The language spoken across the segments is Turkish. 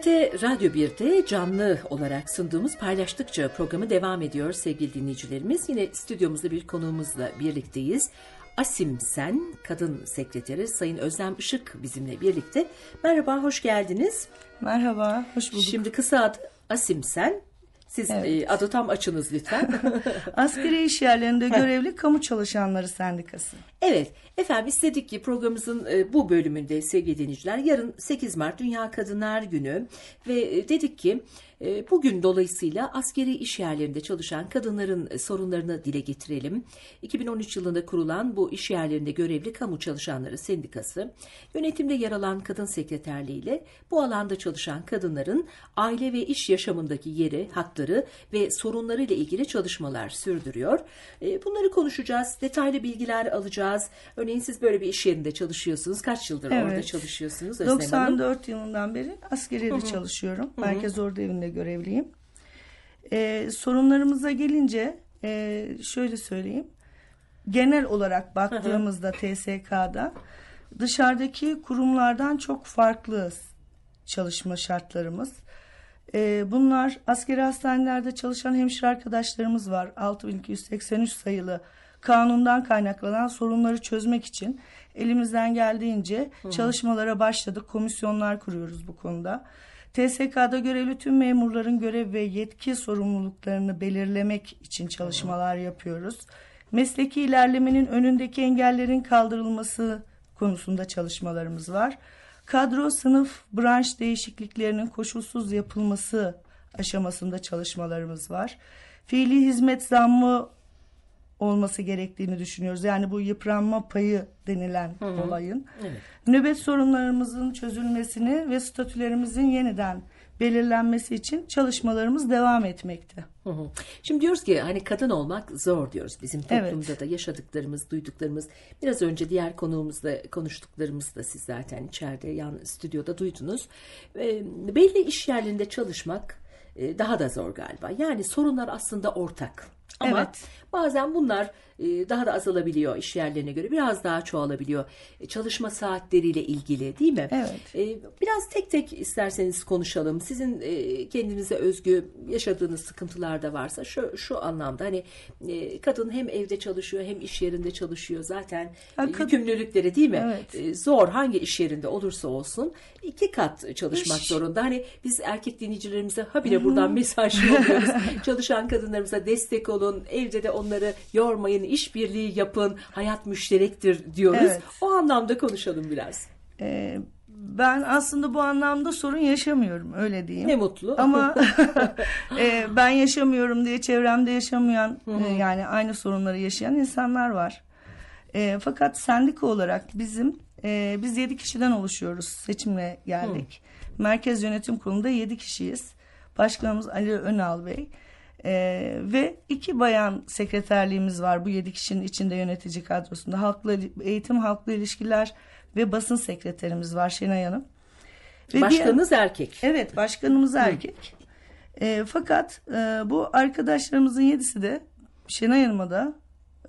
TRT Radyo 1'de canlı olarak sunduğumuz Paylaştıkça programı devam ediyor sevgili dinleyicilerimiz. Yine stüdyomuzda bir konuğumuzla birlikteyiz. Asim Sen, kadın sekreteri Sayın Özlem Işık bizimle birlikte. Merhaba, hoş geldiniz. Merhaba, hoş bulduk. Şimdi kısa ad Asim Sen. Siz Evet. e, adı tam açınız lütfen. Askeri iş yerlerinde görevli kamu çalışanları sendikası. Evet, efendim istedik ki programımızın e, bu bölümünde sevgili dinleyiciler yarın 8 Mart Dünya Kadınlar Günü ve e, dedik ki bugün dolayısıyla askeri iş yerlerinde çalışan kadınların e, sorunlarını dile getirelim. 2013 yılında kurulan bu iş yerlerinde görevli kamu çalışanları sendikası yönetimde yer alan kadın sekreterliğiyle bu alanda çalışan kadınların aile ve iş yaşamındaki yeri, hakları ve sorunları ile ilgili çalışmalar sürdürüyor. E, Bunları konuşacağız, detaylı bilgiler alacağız. Örneğin siz böyle bir iş yerinde çalışıyorsunuz. Kaç yıldır Evet. orada çalışıyorsunuz Özlem Hanım? 94 yılından beri askeriyede çalışıyorum. Merkez Ordu Evi'nde görevliyim. Ee, sorunlarımıza gelince e, şöyle söyleyeyim. Genel olarak baktığımızda TSK'da dışarıdaki kurumlardan çok farklı çalışma şartlarımız. Ee, bunlar askeri hastanelerde çalışan hemşire arkadaşlarımız var. 6283 sayılı kanundan kaynaklanan sorunları çözmek için elimizden geldiğince çalışmalara başladık. Komisyonlar kuruyoruz bu konuda. TSK'da görevli tüm memurların görev ve yetki sorumluluklarını belirlemek için çalışmalar yapıyoruz. Mesleki ilerlemenin önündeki engellerin kaldırılması konusunda çalışmalarımız var. Kadro, sınıf, branş değişikliklerinin koşulsuz yapılması aşamasında çalışmalarımız var. Fiili hizmet zammı olması gerektiğini düşünüyoruz. Yani bu yıpranma payı denilen olayın. Evet. Nöbet sorunlarımızın çözülmesini ve statülerimizin yeniden belirlenmesi için çalışmalarımız devam etmekte. Hı hı. Şimdi diyoruz ki hani kadın olmak zor diyoruz bizim Evet. toplumda da yaşadıklarımız, duyduklarımız. Biraz önce diğer konuğumuzla konuştuklarımız da siz zaten içeride yan stüdyoda duydunuz. E, belli iş yerlerinde çalışmak e, daha da zor galiba. Yani sorunlar aslında ortak. Ama Evet. bazen bunlar e, daha da azalabiliyor iş yerlerine göre. Biraz daha çoğalabiliyor. E, Çalışma saatleriyle ilgili değil mi? Evet. E, Biraz tek tek isterseniz konuşalım. Sizin kendinize özgü yaşadığınız sıkıntılar da varsa şu şu anlamda hani kadın hem evde çalışıyor hem iş yerinde çalışıyor zaten Ha, e, kad- yükümlülükleri değil mi? Evet. Zor hangi iş yerinde olursa olsun iki kat çalışmak İş- zorunda. Hani biz erkek dinleyicilerimize habire buradan mesaj yolluyoruz. Çalışan kadınlarımıza destek olun. Evde de onları yormayın. işbirliği yapın. Hayat müşterektir diyoruz. Evet. O anlamda konuşalım biraz. Ee, ben aslında bu anlamda sorun yaşamıyorum öyle diyeyim. Ne mutlu. Ama e, ben yaşamıyorum diye çevremde yaşamayan e, yani aynı sorunları yaşayan insanlar var. E, fakat sendika olarak bizim e, biz 7 kişiden oluşuyoruz. Seçimle geldik. Merkez Yönetim Kurulu'nda 7 kişiyiz. Başkanımız Ali Önal Bey. E, ve iki bayan sekreterliğimiz var bu 7 kişinin içinde yönetici kadrosunda. Halkla eğitim, halkla ilişkiler ve basın sekreterimiz var Şenay Hanım. Ve Başkanınız erkek. Evet başkanımız erkek. E, fakat e, bu arkadaşlarımızın yedisi de Şenay Hanım'a da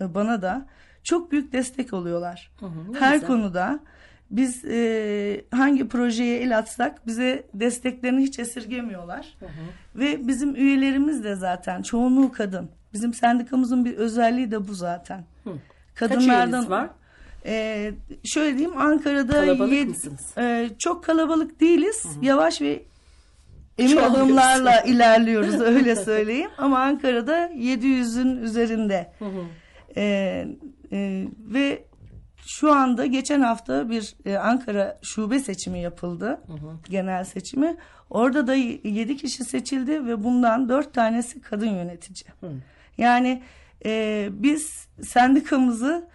e, bana da çok büyük destek oluyorlar. hı, ne Her güzel. konuda biz e, hangi projeye el atsak bize desteklerini hiç esirgemiyorlar. Ve bizim üyelerimiz de zaten çoğunluğu kadın. Bizim sendikamızın bir özelliği de bu zaten. Kaç üyeniz var? E, şöyle diyeyim Ankara'da Kalabalık yedi- mısınız? e, çok kalabalık değiliz. Yavaş ve emin adımlarla ilerliyoruz öyle söyleyeyim. Ama Ankara'da 700'ün üzerinde. E, e, ve şu anda geçen hafta bir e, Ankara şube seçimi yapıldı. Genel seçimi. Orada da 7 kişi seçildi ve bundan 4 tanesi kadın yönetici. Yani e, biz sendikamızı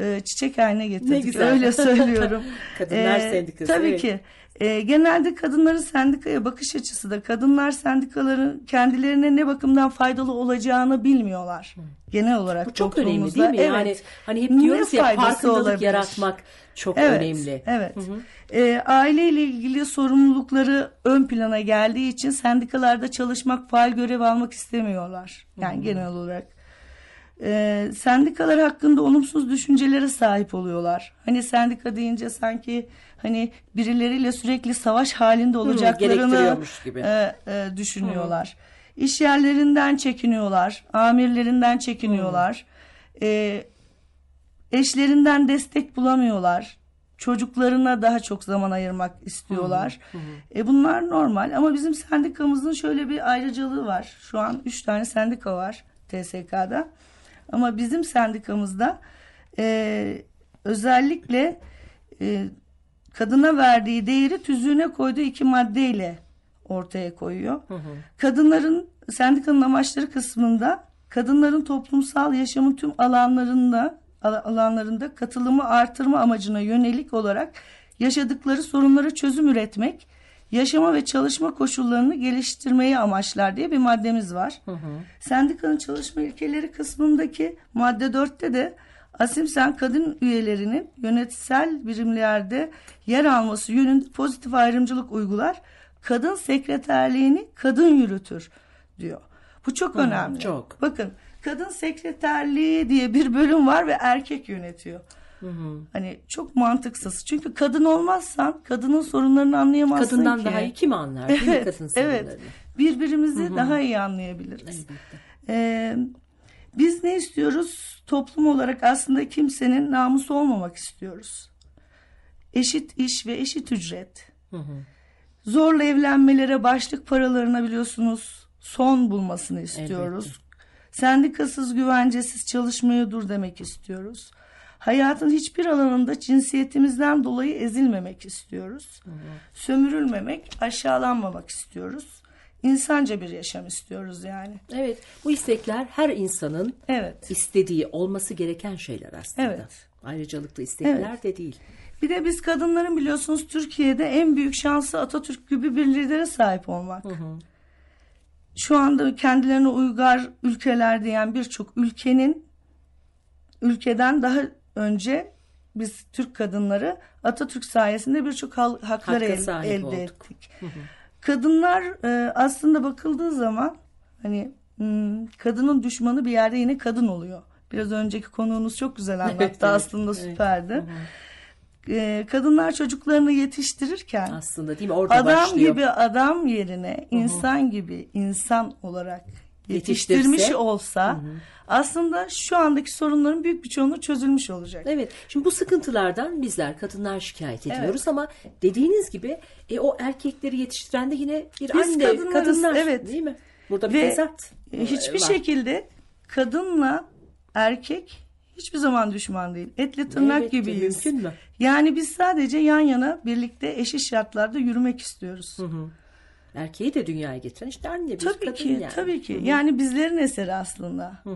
e, çiçek haline getirdik. Öyle söylüyorum. Kadınlar E, Sendikası, Tabii evet. ki. E, genelde kadınların sendikaya bakış açısı da kadınlar sendikaların kendilerine ne bakımdan faydalı olacağını bilmiyorlar. Genel olarak Bu çok önemli değil mi? Evet. Yani hani hep Ne diyoruz ya faydası farkındalık olabilir? yaratmak çok Evet, önemli. Evet. Ee, aileyle ilgili sorumlulukları ön plana geldiği için sendikalarda çalışmak, faal görev almak istemiyorlar. Yani genel olarak. E, sendikalar hakkında olumsuz düşüncelere sahip oluyorlar. Hani sendika deyince sanki hani birileriyle sürekli savaş halinde olacaklarını gerektiriyormuş gibi. e, e, düşünüyorlar. İş yerlerinden çekiniyorlar, amirlerinden çekiniyorlar. E, eşlerinden destek bulamıyorlar. Çocuklarına daha çok zaman ayırmak istiyorlar. E bunlar normal ama bizim sendikamızın şöyle bir ayrıcalığı var. Şu an üç tane sendika var TSK'da. Ama bizim sendikamızda e, özellikle e, kadına verdiği değeri tüzüğüne koyduğu iki maddeyle ortaya koyuyor. Kadınların sendikanın amaçları kısmında kadınların toplumsal yaşamın tüm alanlarında al- alanlarında katılımı artırma amacına yönelik olarak yaşadıkları sorunlara çözüm üretmek, yaşama ve çalışma koşullarını geliştirmeyi amaçlar diye bir maddemiz var. Sendikanın çalışma ilkeleri kısmındaki madde 4'te de Asimsen kadın üyelerinin yönetsel birimlerde yer alması yönünde pozitif ayrımcılık uygular. Kadın sekreterliğini kadın yürütür diyor. Bu çok önemli. çok. Bakın kadın sekreterliği diye bir bölüm var ve erkek yönetiyor. Hani çok mantıksız. Çünkü kadın olmazsan kadının sorunlarını anlayamazsın Kadından ki. daha iyi kim anlar değil mi Evet, kadın evet. sorunlarını? Birbirimizi daha iyi anlayabiliriz. Elbette. Ee, biz ne istiyoruz? Toplum olarak aslında kimsenin namusu olmamak istiyoruz. Eşit iş ve eşit ücret. Zorla evlenmelere başlık paralarına biliyorsunuz son bulmasını istiyoruz. Sendikasız güvencesiz çalışmaya dur demek istiyoruz. Hayatın hiçbir alanında cinsiyetimizden dolayı ezilmemek istiyoruz. Sömürülmemek, aşağılanmamak istiyoruz. İnsanca bir yaşam istiyoruz yani. Evet bu istekler her insanın Evet. istediği olması gereken şeyler aslında. Evet. Ayrıcalıklı istekler de değil. Bir de biz kadınların biliyorsunuz Türkiye'de en büyük şansı Atatürk gibi bir lidere sahip olmak. Şu anda kendilerine uygar ülkeler diyen birçok ülkenin ülkeden daha önce biz Türk kadınları Atatürk sayesinde birçok haklar el- elde olduk. ettik. Kadınlar e, aslında bakıldığı zaman hani hmm, kadının düşmanı bir yerde yine kadın oluyor. Biraz önceki konuğunuz çok güzel anlattı Evet, evet, aslında evet. süperdi. E, kadınlar çocuklarını yetiştirirken Aslında değil mi? Orada adam başlıyor. gibi adam yerine insan gibi insan olarak Yetiştirse. yetiştirmiş olsa aslında şu andaki sorunların büyük bir çoğunluğu çözülmüş olacak. Evet. Şimdi bu sıkıntılardan bizler kadınlar şikayet ediyoruz ama dediğiniz gibi e, o erkekleri yetiştiren de yine bir Biz anne kadınlarız, kadınlar evet. değil mi? Burada bir Ve tezat hiçbir var. şekilde kadınla erkek hiçbir zaman düşman değil. Etle tırnak Elbette, gibiyiz. mümkün mü? Yani biz sadece yan yana birlikte eşit şartlarda yürümek istiyoruz. Erkeği de dünyaya getiren işte anne bir Tabii kadın ki, yani. tabii ki. Yani bizlerin eseri aslında. Ne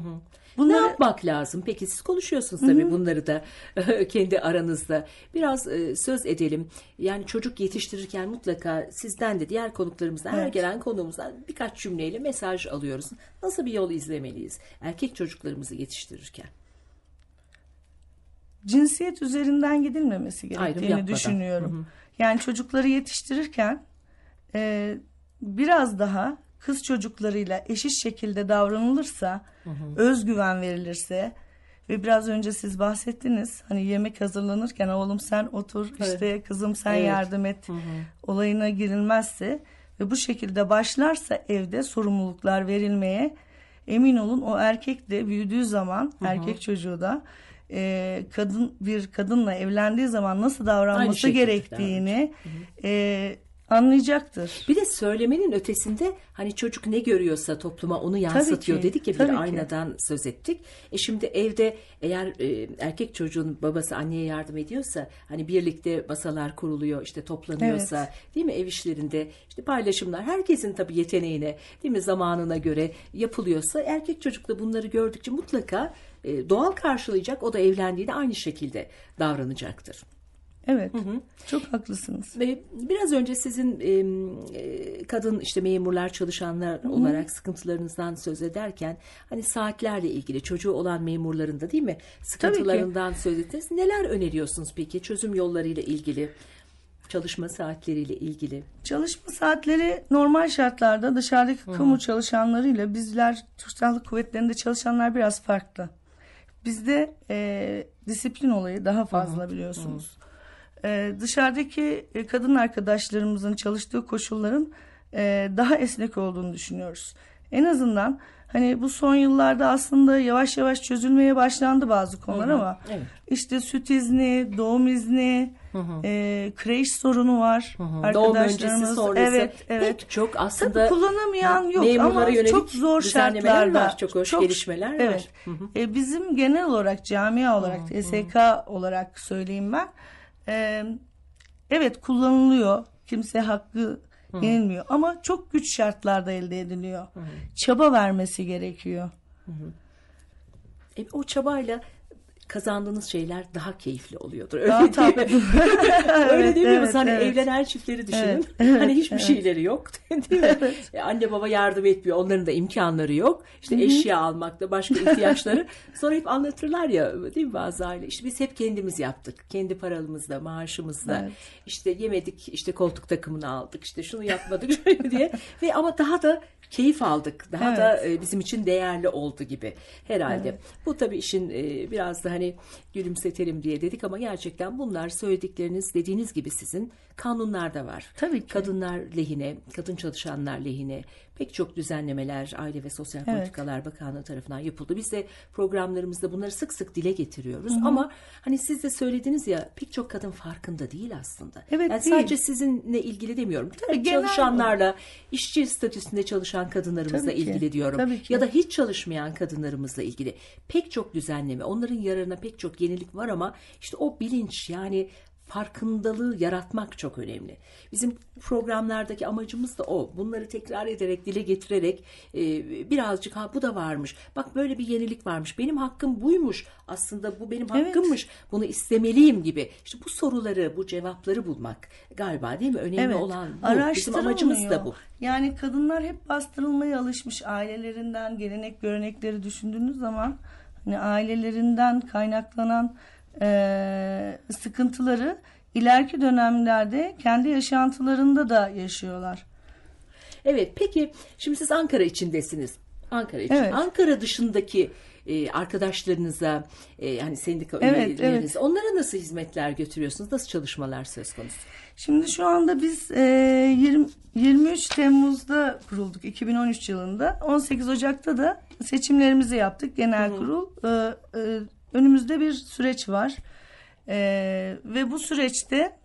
Bunları yapmak lazım? Peki siz konuşuyorsunuz tabii bunları da kendi aranızda. Biraz e, söz edelim. Yani çocuk yetiştirirken mutlaka sizden de diğer konuklarımızdan her Evet. gelen konuğumuzdan birkaç cümleyle mesaj alıyoruz. Nasıl bir yol izlemeliyiz? Erkek çocuklarımızı yetiştirirken. cinsiyet üzerinden gidilmemesi gerektiğini düşünüyorum. Yani çocukları yetiştirirken e, biraz daha kız çocuklarıyla eşit şekilde davranılırsa, özgüven verilirse ve biraz önce siz bahsettiniz hani yemek hazırlanırken oğlum sen otur işte kızım sen Evet. yardım et olayına girilmezse ve bu şekilde başlarsa evde sorumluluklar verilmeye emin olun o erkek de büyüdüğü zaman erkek çocuğu da e, kadın bir kadınla evlendiği zaman nasıl davranması gerektiğini e, anlayacaktır. Bir de söylemenin ötesinde hani çocuk ne görüyorsa topluma onu yansıtıyor ki, dedik ya bir ki. aynadan söz ettik. E şimdi evde eğer e, erkek çocuğun babası anneye yardım ediyorsa hani birlikte masalar kuruluyor işte toplanıyorsa değil mi ev işlerinde işte paylaşımlar herkesin tabii yeteneğine değil mi zamanına göre yapılıyorsa erkek çocuk da bunları gördükçe mutlaka e, doğal karşılayacak o da evlendiğinde aynı şekilde davranacaktır. Evet. Çok haklısınız. Biraz önce sizin e, kadın işte memurlar çalışanlar olarak sıkıntılarınızdan söz ederken hani saatlerle ilgili çocuğu olan memurların da değil mi sıkıntılarından söz ettiniz. Neler öneriyorsunuz peki çözüm yollarıyla ilgili? çalışma saatleriyle ilgili? Çalışma saatleri normal şartlarda dışarıdaki kamu çalışanlarıyla bizler Türk Silahlı Kuvvetleri'nde çalışanlar biraz farklı. Bizde e, disiplin olayı daha fazla biliyorsunuz. E, dışarıdaki e, kadın arkadaşlarımızın çalıştığı koşulların e, daha esnek olduğunu düşünüyoruz. En azından hani bu son yıllarda aslında yavaş yavaş çözülmeye başlandı bazı konular ama Evet. işte süt izni, doğum izni, e, kreş sorunu var. Doğum Arkadaşlarımız öncesi sonrası evet evet. pek çok Tabii aslında kullanamayan yok ama çok zor şartlarda var, çok hoş gelişmeler var. evet. E, bizim genel olarak camia olarak SK olarak söyleyeyim ben. E, evet kullanılıyor. Kimse hakkı yenilmiyor ama çok güç şartlarda elde ediliyor. Çaba vermesi gerekiyor. E, o çabayla kazandığınız şeyler daha keyifli oluyordur. Öyle Daha değil mi? Öyle Evet, değil mi? evet, hani evet. evlenen çiftleri düşünün. Evet, evet, hani hiçbir evet. şeyleri yok. Değil mi? E, Anne baba yardım etmiyor. Onların da imkanları yok. İşte eşya almakta başka ihtiyaçları. Sonra hep anlatırlar ya değil mi bazı aile? İşte biz hep kendimiz yaptık. Kendi paramızla, maaşımızla. Evet. İşte yemedik, işte koltuk takımını aldık. işte şunu yapmadık şöyle diye. Ve ama daha da keyif aldık. Daha Evet. da e, bizim için değerli oldu gibi herhalde. Bu tabii işin e, biraz da hani gülümsetelim diye dedik ama gerçekten bunlar söyledikleriniz dediğiniz gibi sizin kanunlarda var. Tabii ki. Kadınlar lehine, kadın çalışanlar lehine pek çok düzenlemeler Aile ve Sosyal Evet. Politikalar Bakanlığı tarafından yapıldı. Biz de programlarımızda bunları sık sık dile getiriyoruz ama hani siz de söylediniz ya pek çok kadın farkında değil aslında. Evet, yani değil. sadece sizinle ilgili demiyorum. Tabii Genel çalışanlarla, işçi statüsünde çalışan kadınlarımızla Tabii ki, ilgili diyorum. tabii ki. Ya da hiç çalışmayan kadınlarımızla ilgili pek çok düzenleme, onların yararına pek çok yenilik var ama işte o bilinç yani farkındalığı yaratmak çok önemli. Bizim programlardaki amacımız da o. Bunları tekrar ederek, dile getirerek e, birazcık ha bu da varmış. Bak böyle bir yenilik varmış. Benim hakkım buymuş. Aslında bu benim Evet. hakkımmış. Bunu istemeliyim gibi. İşte bu soruları, bu cevapları bulmak galiba değil mi? Önemli olan bu. Bizim amacımız da bu. Yani kadınlar hep bastırılmaya alışmış ailelerinden gelenek görenekleri düşündüğünüz zaman hani ailelerinden kaynaklanan eee, sıkıntıları ileriki dönemlerde kendi yaşantılarında da yaşıyorlar. Evet peki şimdi siz Ankara içindesiniz. Ankara için. Evet. Ankara dışındaki e, arkadaşlarınıza e, hani sendika Evet, üyeleriniz onlara nasıl hizmetler götürüyorsunuz? Nasıl çalışmalar söz konusu? Şimdi şu anda biz eee, 20 23 Temmuz'da kurulduk 2013 yılında. 18 Ocak'ta da seçimlerimizi yaptık genel kurul. Eee, eee, önümüzde bir süreç var. Eee, ve bu süreçte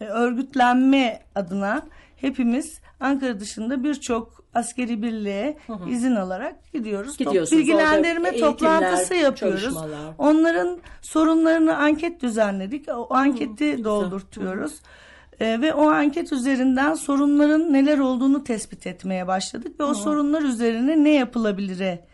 e, örgütlenme adına hepimiz Ankara dışında birçok askeri birliğe izin alarak gidiyoruz. Top- Bilgilendirme toplantısı yapıyoruz. çalışmalar. Onların sorunlarını anket düzenledik. O anketi doldurtuyoruz. Ee, ve o anket üzerinden sorunların neler olduğunu tespit etmeye başladık ve o sorunlar üzerine ne yapılabilire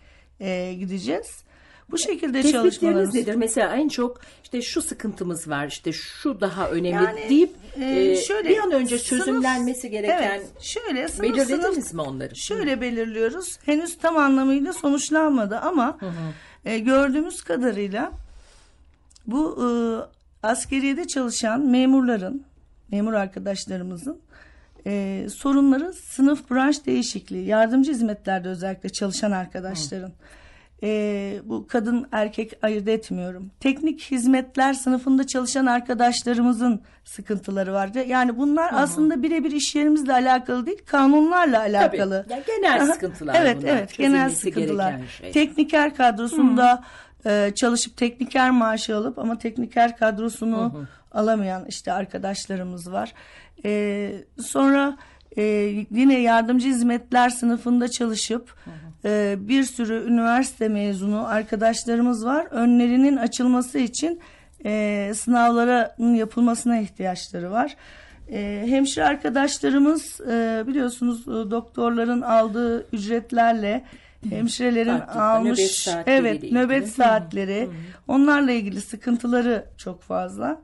e, gideceğiz. Bu şekilde çalışmalarımız. nedir? Mesela en çok işte şu sıkıntımız var, işte şu daha önemli Yani, deyip e, e, şöyle, bir an önce sınıf- çözümlenmesi gereken Evet, şöyle sınıf belirlediniz sınıf mi onları? Şöyle belirliyoruz. Henüz tam anlamıyla sonuçlanmadı ama e, gördüğümüz kadarıyla bu e, askeriyede çalışan memurların, memur arkadaşlarımızın e, sorunları sınıf branş değişikliği, yardımcı hizmetlerde özellikle çalışan arkadaşların. E, bu kadın erkek ayırt etmiyorum. Teknik hizmetler sınıfında çalışan arkadaşlarımızın sıkıntıları var. Yani bunlar aslında birebir iş yerimizle alakalı değil, kanunlarla alakalı. Yani genel Aha, sıkıntılar evet, bunlar. Evet, genel Çözülmesi sıkıntılar. gereken şey. Tekniker kadrosunda e, çalışıp tekniker maaşı alıp ama tekniker kadrosunu alamayan işte arkadaşlarımız var. E, sonra e, yine yardımcı hizmetler sınıfında çalışıp e, bir sürü üniversite mezunu arkadaşlarımız var. Önlerinin açılması için e, sınavların yapılmasına ihtiyaçları var. E, hemşire arkadaşlarımız e, biliyorsunuz e, doktorların aldığı ücretlerle hemşirelerin Farklı, almış nöbet evet ilgili. nöbet saatleri onlarla ilgili sıkıntıları çok fazla.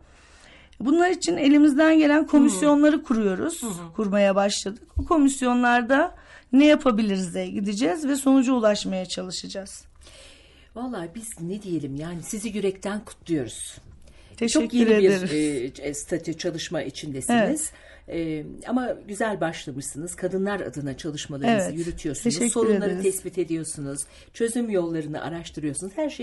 Bunlar için elimizden gelen komisyonları kuruyoruz. Kurmaya başladık. O komisyonlarda ne yapabiliriz'e gideceğiz ve sonuca ulaşmaya çalışacağız. Vallahi biz ne diyelim yani sizi yürekten kutluyoruz. Teşekkür Çok yeni ederiz. bir e, statü çalışma içindesiniz. E, ama güzel başlamışsınız. Kadınlar adına çalışmalarınızı Evet, yürütüyorsunuz. teşekkür Sorunları ederiz. tespit ediyorsunuz. Çözüm yollarını araştırıyorsunuz. Her şey